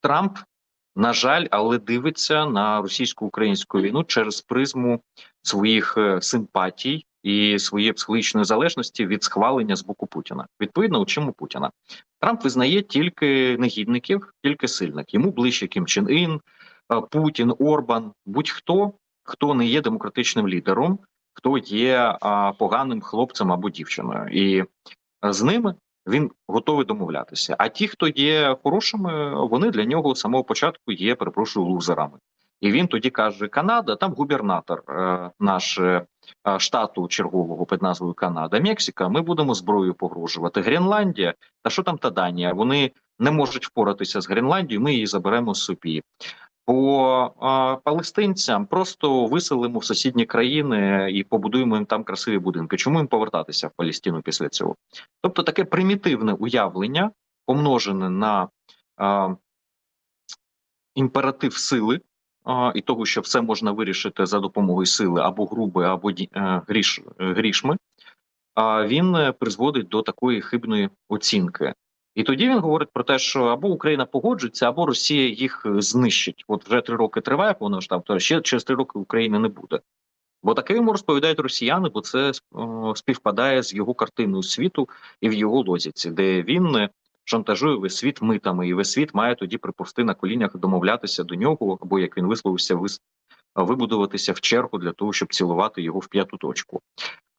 Трамп, на жаль, але дивиться на російсько-українську війну через призму своїх е, симпатій і своєї психологічної залежності від схвалення з боку Путіна. Відповідно, у чому Путіна Трамп визнає тільки негідників, тільки сильних. Йому ближче Кім Чен Ін, е, Путін, Орбан, будь-хто, хто не є демократичним лідером, хто є поганим хлопцем або дівчиною, і з ними він готовий домовлятися. А ті, хто є хорошими, вони для нього з самого початку є, перепрошую, лузерами. І він тоді каже: Канада, там губернатор е, наш е, е, штату чергового під назвою Канада, Мексика. Ми будемо зброєю погрожувати. Гренландія, та що там та Данія? Вони не можуть впоратися з Гренландією. Ми її заберемо собі. По палестинцям просто виселимо в сусідні країни і побудуємо їм там красиві будинки. Чому їм повертатися в Палестину після цього? Тобто таке примітивне уявлення, помножене на е, імператив сили е, і того, що все можна вирішити за допомогою сили або груби, або ді- е, гріш, е, грішми, а він е, призводить до такої хибної оцінки. І тоді він говорить про те, що або Україна погоджується, або Росія їх е, знищить. От вже три роки триває повноштаб, ще через три роки України не буде. Бо таке йому розповідають росіяни, бо це співпадає з його картиною світу і в його лозіці, де він е, шантажує весь світ митами, і весь світ має тоді приповсти на колінях домовлятися до нього, або як він висловився, вис- вибудуватися в чергу для того, щоб цілувати його в п'яту точку.